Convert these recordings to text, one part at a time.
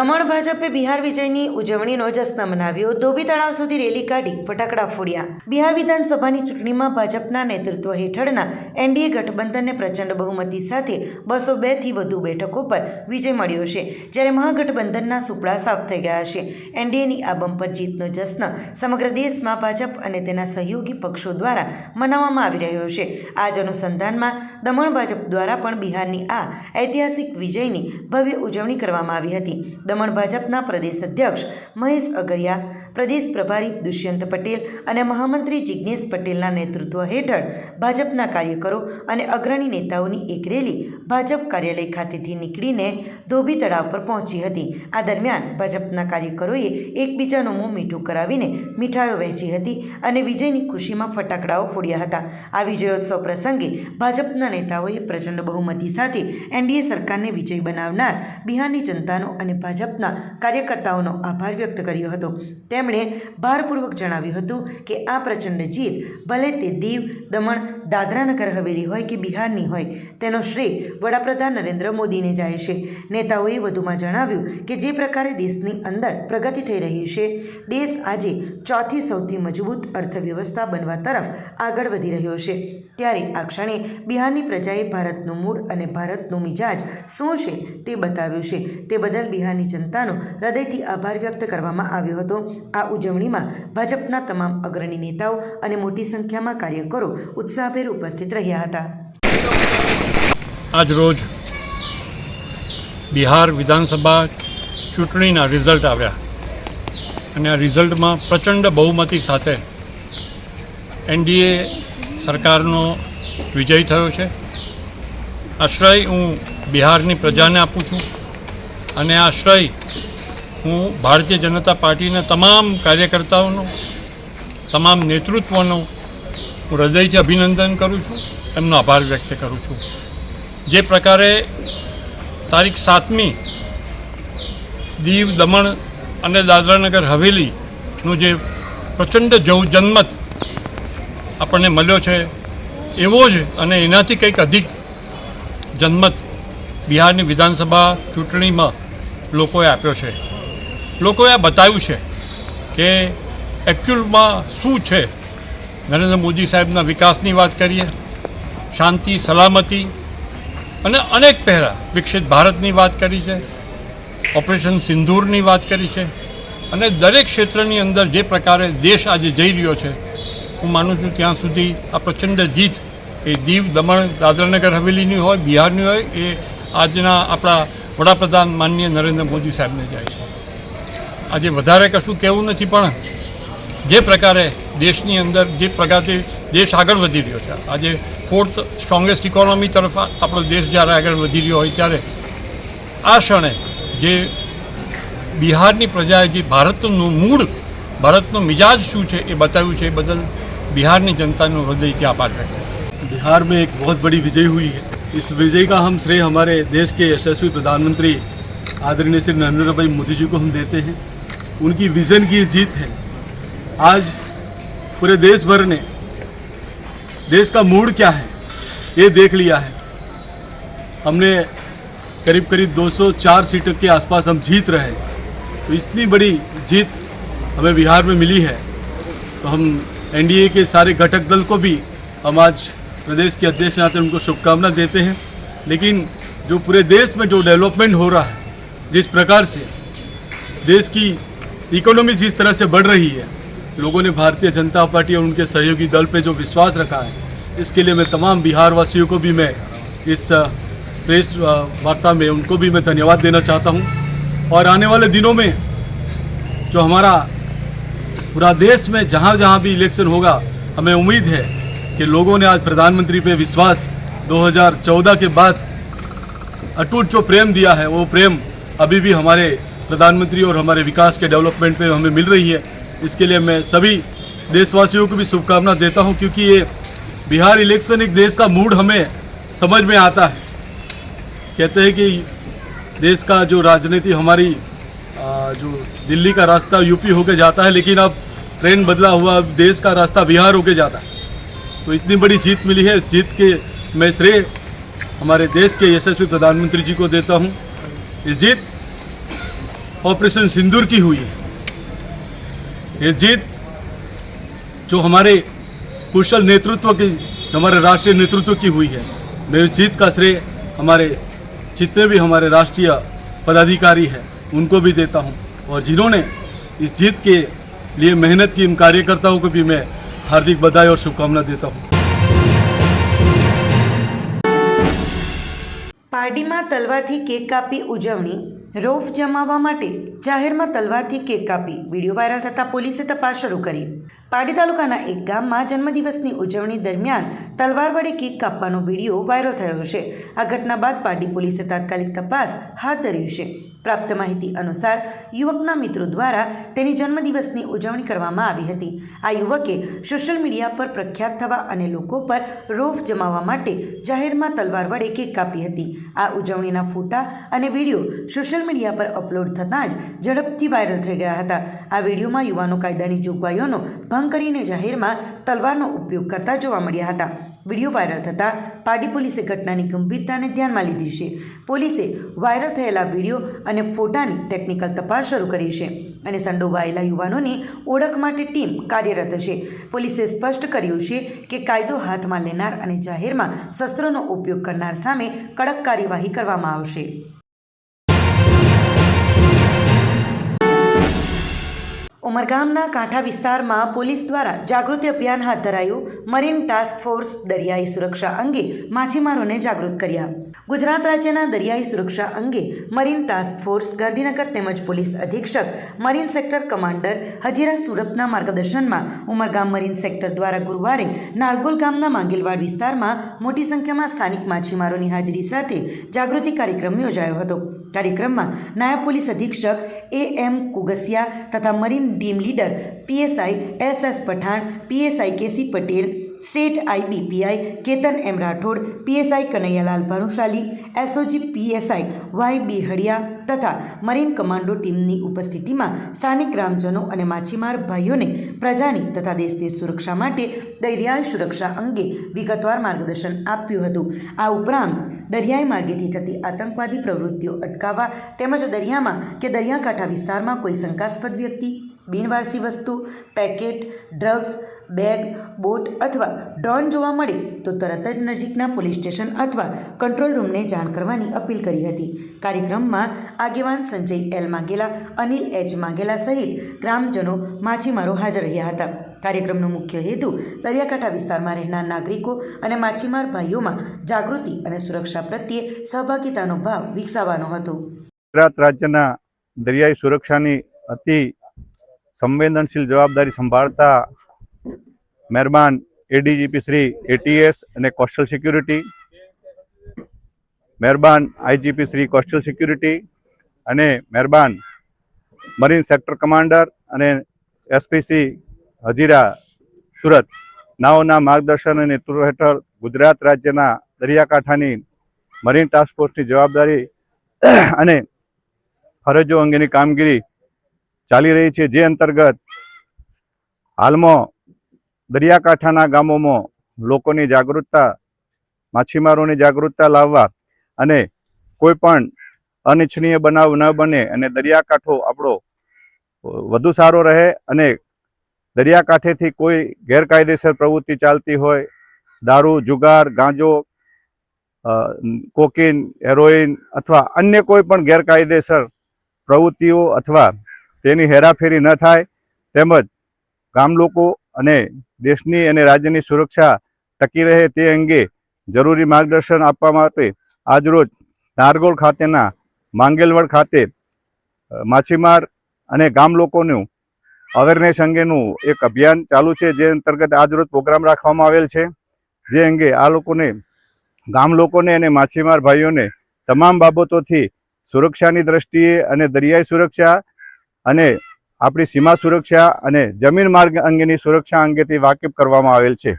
દમણ ભાજપે બિહાર વિજયની ઉજવણીનો જશ્ન મનાવ્યો. ધોબી તળાવ સુધી રેલી કાઢી ફટાકડા ફોડ્યા. બિહાર વિધાનસભાની ચૂંટણીમાં ભાજપના નેતૃત્વ હેઠળના એનડીએ ગઠબંધનને પ્રચંડ બહુમતી સાથે બસો બેથી વધુ બેઠકો પર વિજય મળ્યો છે, જ્યારે મહાગઠબંધનના સુપડા સાફ થઈ ગયા છે. એનડીએની આ બમ્પર જીતનો જશ્ન સમગ્ર દેશમાં ભાજપ અને તેના સહયોગી પક્ષો દ્વારા મનાવવામાં આવી રહ્યો છે. આ જ અનુસંધાનમાં દમણ ભાજપ દ્વારા પણ બિહારની આ ઐતિહાસિક વિજયની ભવ્ય ઉજવણી કરવામાં આવી હતી. દમણ ભાજપના પ્રદેશ અધ્યક્ષ મહેશ અગરિયા, પ્રદેશ પ્રભારી દુષ્યંત પટેલ અને મહામંત્રી જિજ્ઞેશ પટેલના નેતૃત્વ હેઠળ ભાજપના કાર્યકરો અને અગ્રણી નેતાઓની એક રેલી ભાજપ કાર્યાલય ખાતેથી નીકળીને ધોબી તળાવ પર પહોંચી હતી. આ દરમિયાન ભાજપના કાર્યકરોએ એકબીજાનું મોં મીઠું કરાવીને મીઠાઈઓ વહેંચી હતી અને વિજયની ખુશીમાં ફટાકડાઓ ફોડ્યા હતા. આ વિજયોત્સવ પ્રસંગે ભાજપના નેતાઓએ પ્રચંડ બહુમતી સાથે એનડીએ સરકારને વિજય બનાવનાર બિહારની જનતાનો અને ભાજપના કાર્યકર્તાઓનો આભાર વ્યક્ત કર્યો હતો. તેમણે ભારપૂર્વક જણાવ્યું હતું કે આ પ્રચંડ જીત ભલે તે દીવ, દમણ દાદરાનગર હવેલી હોય કે બિહારની હોય, તેનો શ્રેય વડાપ્રધાન નરેન્દ્ર મોદીને જાય છે. નેતાઓએ વધુમાં જણાવ્યું કે જે પ્રકારે દેશની અંદર પ્રગતિ થઈ રહી છે, દેશ આજે ચોથી સૌથી મજબૂત અર્થવ્યવસ્થા બનવા તરફ આગળ વધી રહ્યો છે. ત્યારે આ ક્ષણે બિહારની પ્રજાએ ભારતનું મૂળ અને ભારતનું મિજાજ શું છે તે બતાવ્યું છે. તે બદલ બિહારની જનતાનો હૃદયથી આભાર વ્યક્ત કરવામાં આવ્યો હતો. આ ઉજવણીમાં ભાજપના તમામ અગ્રણી નેતાઓ અને મોટી સંખ્યામાં કાર્યકરો ઉત્સાહભેર ઉપસ્થિત રહ્યા હતા. આજ રોજ બિહાર વિધાનસભા ચૂંટણીના રિઝલ્ટ આવ્યા અને આ રિઝલ્ટમાં પ્રચંડ બહુમતી સાથે એનડીએ સરકારનો વિજય થયો છે. આશ્રય હું બિહારની પ્રજાને આપું છું. અને આશ્રય હું ભારતીય જનતા પાર્ટીના તમામ કાર્યકર્તાઓનો, તમામ નેતૃત્વનો હું હૃદયથી અભિનંદન કરું છું, એમનો આભાર વ્યક્ત કરું છું. જે પ્રકારે તારીખ સાતમી દીવ દમણ અને દાદરાનગર હવેલીનું જે પ્રચંડ જવ, જનમત આપણને મળ્યો છે, એવો જ અને એનાથી કંઈક અધિક જનમત બિહારની વિધાનસભા ચૂંટણીમાં લોકોએ આપ્યો છે. લોકોએ બતાવ્યું છે કે એકચ્યુઅલમાં શું છે? નરેન્દ્ર મોદી સાહેબના વિકાસની વાત કરીએ, શાંતિ, સલામતી અને અનેક પહેલાં વિકસિત ભારતની વાત કરી છે, ઓપરેશન સિંદૂરની વાત કરી છે અને દરેક ક્ષેત્રની અંદર જે પ્રકારે દેશ આજે જઈ રહ્યો છે, હું માનું છું ત્યાં સુધી આ પ્રચંડ જીત એ દીવ દમણ દાદરાનગર હવેલીની હોય, બિહારની હોય, એ આજના આપણા વડાપ્રધાન માનનીય નરેન્દ્ર મોદી સાહેબને જાય છે. આજે વધારે કશું કહેવું નથી, પણ જે પ્રકારે દેશની અંદર, જે પ્રકારથી દેશ આગળ વધી રહ્યો છે. આજે ફોર્થ સ્ટ્રોંગેસ્ટ ઇકોનોમી તરફ આપણો દેશ જ્યારે આગળ વધી રહ્યો હોય ત્યારે આ ક્ષણે જે બિહારની પ્રજાએ જે ભારતનું મૂળ, ભારતનો મિજાજ શું છે એ બતાવ્યું છે એ બદલ બિહારની જનતાનું હૃદયથી આભાર વ્યક્ત બિહાર એક બહુ બડી વિજય હુઈ હૈ इस विजय का हम श्रेय हमारे देश के यशस्वी प्रधानमंत्री आदरणीय श्री नरेंद्र भाई मोदी जी को हम देते हैं। उनकी विजन की जीत है। आज पूरे देश भर ने देश का मूड क्या है, ये देख लिया है। हमने करीब करीब 204 सीटों के आसपास हम जीत रहे हैं। तो इतनी बड़ी जीत हमें बिहार में मिली है। तो हम एनडीए के सारे घटक दल को भी हम आज प्रदेश के अध्यक्ष नाते उनको शुभकामना देते हैं। लेकिन जो पूरे देश में जो डेवलपमेंट हो रहा है, जिस प्रकार से देश की इकोनॉमी जिस तरह से बढ़ रही है, लोगों ने भारतीय जनता पार्टी और उनके सहयोगी दल पे जो विश्वास रखा है, इसके लिए मैं तमाम बिहार वासियों को भी मैं इस प्रेस वार्ता में उनको भी मैं धन्यवाद देना चाहता हूँ। और आने वाले दिनों में जो हमारा पूरा देश में जहाँ जहाँ भी इलेक्शन होगा, हमें उम्मीद है कि लोगों ने आज प्रधानमंत्री पे विश्वास 2014 के बाद अटूट जो प्रेम दिया है, वो प्रेम अभी भी हमारे प्रधानमंत्री और हमारे विकास के डेवलपमेंट पे हमें मिल रही है। इसके लिए मैं सभी देशवासियों को भी शुभकामना देता हूँ, क्योंकि ये बिहार इलेक्शन एक देश का मूड हमें समझ में आता है। कहते हैं कि देश का जो राजनीति हमारी जो दिल्ली का रास्ता यूपी होके जाता है, लेकिन अब ट्रेन बदला हुआ, अब देश का रास्ता बिहार होके जाता है। तो इतनी बड़ी जीत मिली है। इस जीत के मैं श्रेय हमारे देश के यशस्वी प्रधानमंत्री जी को देता हूँ। ये जीत ऑपरेशन सिंदूर की हुई है। ये जीत जो हमारे कुशल नेतृत्व की, हमारे राष्ट्रीय नेतृत्व की हुई है। मैं इस जीत का श्रेय हमारे जितने भी हमारे राष्ट्रीय पदाधिकारी हैं, उनको भी देता हूँ। और जिन्होंने इस जीत के लिए मेहनत की इन कार्यकर्ताओं को भी मैं हार्दिक बधाई और शुभकामना देता हूँ પાર્ટીમાં તલવારથી કેક કાપી ઉજવણી રોફ જમાવવા માટે જાહેરમાં તલવારથી કેક કાપી વિડીયો વાયરલ થતાં પોલીસે તપાસ શરૂ કરી પારડી તાલુકાના એક ગામમાં જન્મદિવસની ઉજવણી દરમિયાન તલવાર વડે કેક કાપવાનો વીડિયો વાયરલ થયો છે. આ ઘટના બાદ પારડી પોલીસે તાત્કાલિક તપાસ હાથ ધરી છે. પ્રાપ્ત માહિતી અનુસાર યુવકના મિત્રો દ્વારા તેની જન્મદિવસની ઉજવણી કરવામાં આવી હતી. આ યુવકે સોશિયલ મીડિયા પર પ્રખ્યાત થવા અને લોકો પર રોફ જમાવવા માટે જાહેરમાં તલવાર વડે કેક કાપી હતી. આ ઉજવણીના ફોટા અને વીડિયો સોશિયલ મીડિયા પર અપલોડ થતાં જ ઝડપથી વાયરલ થઈ ગયા હતા. આ વિડીયોમાં યુવાનો કાયદાની જોગવાઈઓનો ભંગ કરીને જાહેરમાં તલવારનો ઉપયોગ કરતા જોવા મળ્યા હતા. વીડિયો વાયરલ થતાં પાડી પોલીસે ઘટનાની ગંભીરતાને ધ્યાનમાં લીધી છે. પોલીસે વાયરલ થયેલા વીડિયો અને ફોટાની ટેકનિકલ તપાસ શરૂ કરી છે અને સંડોવાયેલા યુવાનોની ઓળખ માટે ટીમ કાર્યરત છે. પોલીસે સ્પષ્ટ કર્યું છે કે કાયદો હાથમાં લેનાર અને જાહેરમાં શસ્ત્રોનો ઉપયોગ કરનાર સામે કડક કાર્યવાહી કરવામાં આવશે. ઉમરગામના કાંઠા વિસ્તારમાં પોલીસ દ્વારા જાગૃતિ અભિયાન હાથ ધરાયું મરીન ટાસ્ક ફોર્સ દરિયાઈ સુરક્ષા અંગે માછીમારોને જાગૃત કર્યા. ગુજરાત રાજ્યના દરિયાઈ સુરક્ષા અંગે મરીન ટાસ્ક ફોર્સ ગાંધીનગર તેમજ પોલીસ અધિક્ષક, મરીન સેક્ટર કમાન્ડર હજીરા સુરતના માર્ગદર્શનમાં ઉમરગામ મરીન સેક્ટર દ્વારા ગુરુવારે નારગોલ ગામના માંગેલવાડ વિસ્તારમાં મોટી સંખ્યામાં સ્થાનિક માછીમારોની હાજરી સાથે જાગૃતિ કાર્યક્રમ યોજાયો હતો. કાર્યક્રમમાં નાયબ પોલીસ અધિક્ષક એ એમ કુગસિયા તથા marine team leader PSI S S Pathan PSI K C Patel state IB PI Ketan M Rathod, PSI Kanaiyalal Bhanushali, SOG PSI Y B Hadiya તથા મરીન કમાન્ડો ટીમની ઉપસ્થિતિમાં સ્થાનિક ગ્રામજનો અને માછીમાર ભાઈઓને પ્રજાની તથા દેશની સુરક્ષા માટે દરિયાઈ સુરક્ષા અંગે વિગતવાર માર્ગદર્શન આપ્યું હતું. આ ઉપરાંત દરિયાઈ માર્ગેથી થતી આતંકવાદી પ્રવૃત્તિઓ અટકાવવા તેમજ દરિયામાં કે દરિયાકાંઠા વિસ્તારમાં કોઈ શંકાસ્પદ વ્યક્તિ બિનવારસી વસ્તુ, પેકેટ, ડ્રગ્સ, બેગ, બોટ અથવા ડ્રોન જોવા મળે તો તરત જ નજીકના પોલીસ સ્ટેશન અથવા કંટ્રોલ રૂમને જાણ કરવાની અપીલ કરી હતી. કાર્યક્રમમાં આગેવાન સંજય એલ માંગેલા, અનિલ એચ માંગેલા સહિત ગ્રામજનો માછીમારો હાજર રહ્યા હતા. કાર્યક્રમનો મુખ્ય હેતુ દરિયાકાંઠા વિસ્તારમાં રહેનાર નાગરિકો અને માછીમાર ભાઈઓમાં જાગૃતિ અને સુરક્ષા પ્રત્યે સહભાગિતાનો ભાવ વિકસાવવાનો હતો. ગુજરાત રાજ્યના દરિયાઈ સુરક્ષાની અતિ સંવેદનશીલ જવાબદારી સંભાળતા મહેરબાન એડીજીપી શ્રી એટીએસ અને કોસ્ટલ સિક્યુરિટી મહેરબાન આઈજીપી શ્રી કોસ્ટલ સિક્યુરિટી અને મહેરબાન મરીન સેક્ટર કમાન્ડર અને એસપી શ્રી હજીરા સુરત. નાઓના માર્ગદર્શન અને નેતૃત્વ હેઠળ ગુજરાત રાજ્યના દરિયાકાંઠાની મરીન ટાસ્ક ફોર્સની જવાબદારી અને ફરજો અંગેની કામગીરી ચાલી રહી છે જે અંતર્ગત હાલમાં દરિયાકાંઠાના ગામોમાં લોકોની જાગૃતતા, માછીમારોની જાગૃતતા લાવવા અને કોઈ પણ અનિચ્છનીય બનાવ ન બને અને દરિયાકાંઠો આપણો વધુ સારો રહે અને દરિયાકાંઠેથી કોઈ ગેરકાયદેસર પ્રવૃત્તિ ચાલતી હોય, દારૂ, જુગાર, ગાંજો કોકીન, હેરોઈન અથવા અન્ય કોઈ પણ ગેરકાયદેસર પ્રવૃત્તિઓ અથવા તેની હેરાફેરી ન થાય, તેમજ ગામ લોકો અને દેશની અને રાજ્યની સુરક્ષા ટકી રહે તે અંગે જરૂરી માર્ગદર્શન આપવા માટે આજરોજ નારગોલ ખાતેના માંગેલવડ ખાતે માછીમાર અને ગામ લોકોનું અવેરનેસ અંગેનું એક અભિયાન ચાલુ છે, જે અંતર્ગત આજરોજ પ્રોગ્રામ રાખવામાં આવેલ છે. જે અંગે આ લોકોને, ગામ લોકોને અને માછીમાર ભાઈઓને તમામ બાબતોથી સુરક્ષાની દ્રષ્ટિએ અને દરિયાઈ સુરક્ષા અને આપણી સીમા સુરક્ષા અને જમીન માર્ગ અંગેની સુરક્ષા અંગેથી વાકેફ કરવામાં આવેલ છે.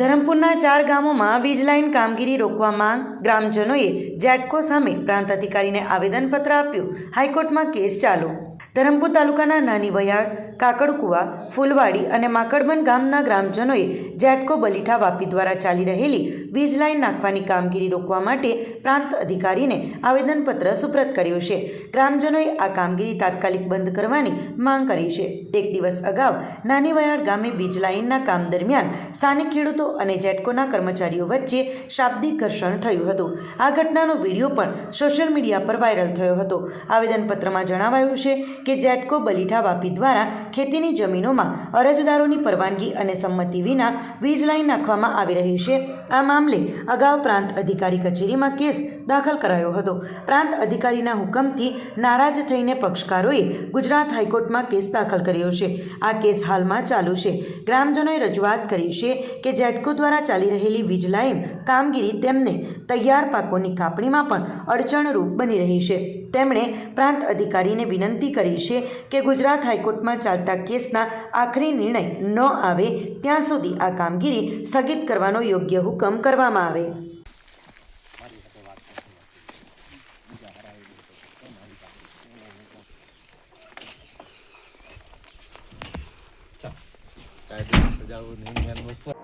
ધરમપુરના ચાર ગામોમાં વીજ લાઇન કામગીરી રોકવા માંગ ગ્રામજનોએ જેટકો સામે પ્રાંત અધિકારીને આવેદનપત્ર આપ્યું. હાઈકોર્ટમાં કેસ ચાલુ. ધરમપુર તાલુકાના નાની વયાળ કાકડકુવા, ફૂલવાડી અને માકડબન ગામના ગ્રામજનોએ જેટકો બલીઠા વાપી દ્વારા ચાલી રહેલી વીજ લાઇન નાખવાની કામગીરી રોકવા માટે પ્રાંત અધિકારીને આવેદનપત્ર સુપ્રત કર્યું છે. ગ્રામજનોએ આ કામગીરી તાત્કાલિક બંધ કરવાની માંગ કરી છે. એક દિવસ અગાઉ નાની વયાળ ગામે વીજ લાઇનના કામ દરમિયાન સ્થાનિક ખેડૂતો અને જેટકોના કર્મચારીઓ વચ્ચે શાબ્દિક ઘર્ષણ થયું હતું. આ ઘટનાનો વીડિયો પણ સોશિયલ મીડિયા પર વાયરલ થયો હતો. આવેદનપત્રમાં જણાવાયું છે કે જેટકો બલીઠા વાપી દ્વારા ખેતીની જમીનોમાં અરજદારોની પરવાનગી અને સંમતિ વિના વીજ લાઇન નાખવામાં આવી રહી છે. આ મામલે અગાઉ પ્રાંત અધિકારી કચેરીમાં કેસ દાખલ કરાયો હતો. પ્રાંત અધિકારીના હુકમથી નારાજ થઈને પક્ષકારોએ ગુજરાત હાઈકોર્ટમાં કેસ દાખલ કર્યો છે. આ કેસ હાલમાં ચાલુ છે. ગ્રામજનોએ રજૂઆત કરી છે કે જેટકો દ્વારા ચાલી રહેલી વીજ લાઇન કામગીરી તેમને તૈયાર પાકોની કાપણીમાં પણ અડચણરૂપ બની રહી છે. તેમણે પ્રાંત અધિકારીને વિનંતી કરી છે કે ગુજરાત હાઈકોર્ટમાં ચાલતા કેસના આખરી નિર્ણય ન આવે ત્યાં સુધી આ કામગીરી સ્થગિત કરવાનો યોગ્ય હુકમ કરવામાં આવે. વસ્તુ